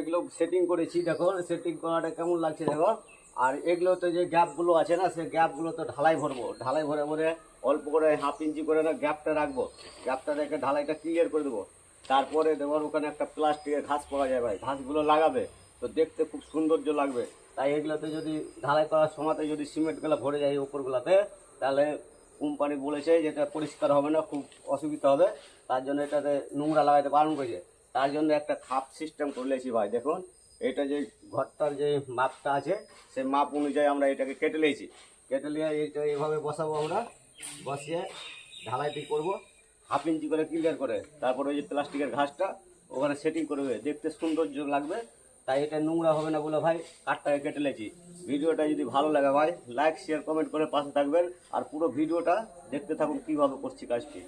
এগুলো সেটিং করেছি দেখো সেটিং করাটা কেমন লাগছে দেখো আর এগুলোতে যে গ্যাপগুলো আছে না সে গ্যাপগুলো তো ঢালাই ভরবো। ঢালাই ভরে ভরে অল্প করে হাফ ইঞ্চি করে না গ্যাপটা রাখব। গ্যাপটা রেখে ঢালাইটা ক্লিয়ার করে দেবো। তারপরে দেবো ওখানে একটা প্লাস্টিকের ঘাস পাওয়া যায় ভাই। ঘাসগুলো লাগাবে, তো দেখতে খুব সৌন্দর্য লাগবে। তাই এগুলোতে যদি ঢালাই করার সময়তে যদি সিমেন্টগুলো ভরে যায় উপরগুলোতে, তাহলে কোম্পানি বলেছে যে এটা পরিষ্কার হবে না, খুব অসুবিধা হবে। তার জন্য এটাতে নোংরা লাগাইতে বারণ করেছে। তার জন্য একটা খাপ সিস্টেম করলেছি ভাই, দেখুন। এটা যে ঘরটার যে মাপটা আছে, সেই মাপ অনুযায়ী আমরা এটাকে কেটে নিয়েছি। কেটে নিয়ে এইভাবে বসাবো আমরা, বসিয়ে ঢালাইটি করব। হাফ ইঞ্চি করে ক্লিয়ার করে, তারপরে ওই যে প্লাস্টিকের ঘাসটা, ওখানে সেটিং করবে দেখতে সৌন্দর্য লাগবে, তাই এটা নোংরা হবে না বলে ভাই কাঠটাকে কেটে নিয়েছি। ভিডিওটা যদি ভালো লাগে ভাই লাইক শেয়ার কমেন্ট করে পাশে থাকবেন। আর পুরো ভিডিওটা দেখতে থাকুন কীভাবে করছি কাজটি।